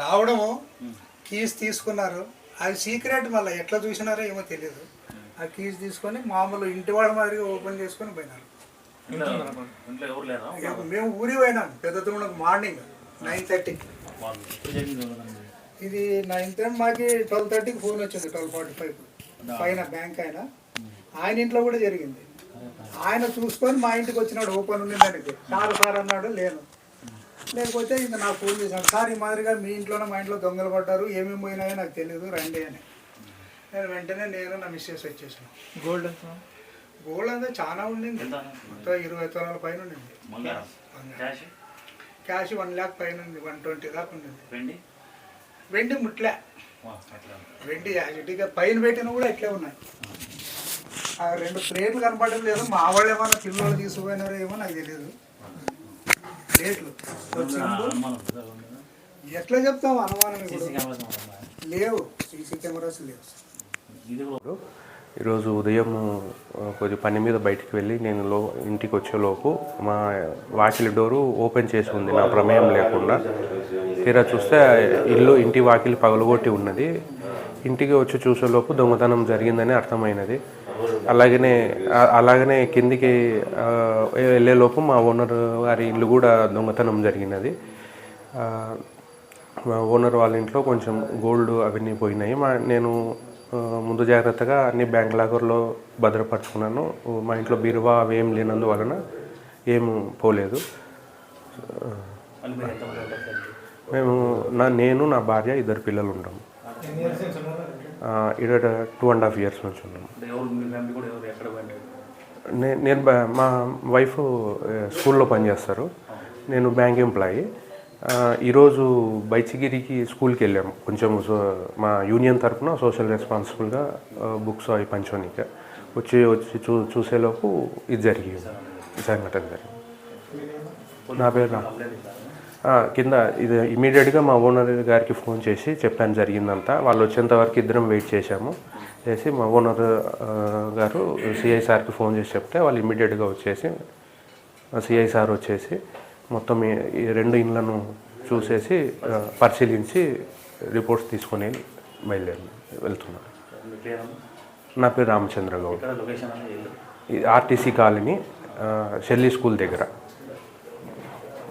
రావడము కీస్ తీసుకున్నారు. అది సీక్రెట్ మళ్ళీ ఎట్లా చూసినారో ఏమో తెలియదు ఆ కీస్ తీసుకొని మామూలు ఇంటి వాళ్ళ మాదిరిగా ఓపెన్ చేసుకొని పోయినారు. మేము ఊరి పోయినాం. పెద్ద తుమ్మడికి మార్నింగ్ నైన్ థర్టీకి? ఇది నైన్ థర్టీ మాకి ట్వెల్వ్ థర్టీకి ఫోన్ వచ్చింది ట్వెల్వ్ ఫార్టీ ఫైవ్ పైన బ్యాంక్ ఆయన. ఆయన ఇంట్లో కూడా జరిగింది. ఆయన చూసుకొని మా ఇంటికి వచ్చినాడు ఓపెన్ ఉంది దానికి సార్ సార్ అన్నాడు లేను. లేకపోతే ఇంకా నాకు ఫోన్ చేశాడు. సార్ ఈ మాదిరిగా మీ ఇంట్లోనే మా ఇంట్లో దొంగలు పడ్డారు. ఏమేమి పోయినాయో నాకు తెలియదు రండి అని. నేను వెంటనే నేను నా మిస్సెస్ వచ్చేసాను. గోల్డ్ గోల్డ్ అంతా చాలా ఉండింది. ఎంత? మొత్తం ఇరవై తులాల పైన ఉండింది. క్యాష్ క్యాష్ వన్ ల్యాక్ పైన ఉంది. వన్ ట్వంటీ దాకా ఉండింది. వెండి? వెండి ముట్లే. వెండి యాజిటీగా పైన పెట్టిన కూడా ఇట్లే ఉన్నాయి. ఆ రెండు ప్లేట్లు కనపడడం లేదు. మా వాళ్ళు ఏమన్నా పిల్లలు తీసుకుపోయినారో ఏమో నాకు తెలియదు ఎట్లా చెప్తాం అనుమానం? లేవు. సీసీ కెమెరాస్ లేవు. ఈరోజు ఉదయం ఆ, కొద్ది పని మీద బయటికి వెళ్ళి నేను లో ఇంటికి వచ్చేలోపు మా వాకిలి డోరు ఓపెన్ చేసి ఉంది. నా ప్రమేయం లేకుండా. తీరా చూస్తే ఇల్లు ఇంటి వాకిలి పగలగొట్టి ఉన్నది. ఇంటికి వచ్చి చూసేలోపు దొంగతనం జరిగిందని అర్థమైనది. అలాగనే అలాగనే కిందికి ఆ, వెళ్ళేలోపు మా ఓనర్ గారి ఇల్లు కూడా దొంగతనం జరిగినది. ఓనర్ వాళ్ళ ఇంట్లో కొంచెం గోల్డ్ అవన్నీ పోయినాయి. మా నేను ముందు జాగ్రత్తగా అన్ని బ్యాంక్ లాకర్లో భద్రపరుచుకున్నాను. మా ఇంట్లో బీరువా అవి ఏం లేనందువలన ఏం పోలేదు? మేము నా నేను నా భార్య ఇద్దరు పిల్లలు ఉంటాము ఇక్కడ టూ అండ్ హాఫ్ ఇయర్స్ నుంచి ఉన్నాము నేను మా వైఫ్ స్కూల్లో పనిచేస్తారు నేను బ్యాంక్ ఎంప్లాయీ ఈరోజు బైచిగిరికి స్కూల్కి వెళ్ళాము కొంచెం సో- మా యూనియన్ తరఫున సోషల్ రెస్పాన్సిబుల్గా బుక్స్ అవి పంచోనిక. వచ్చి వచ్చి చూ చూసేలోపు ఇది జరిగింది. సంఘటన జరిగింది. నా పేరు కింద ఇది ఇమీడియట్గా మా ఓనర్ గారికి ఫోన్ చేసి చెప్పాను జరిగిందంతా. వాళ్ళు వచ్చేంత వరకు ఇద్దరం వెయిట్ చేశాము. చేసి మా ఓనర్ గారు సిఐ సార్కి ఫోన్ చేసి చెప్తే వాళ్ళు ఇమీడియట్గా వచ్చేసి సిఐ సార్ వచ్చేసి మొత్తం ఈ- రెండు ఇండ్లను చూసేసి పరిశీలించి రిపోర్ట్స్ తీసుకొని బయలుదేరి పేరు నా పేరు Ramachandra Goud. RTC colony Shelley school దగ్గర.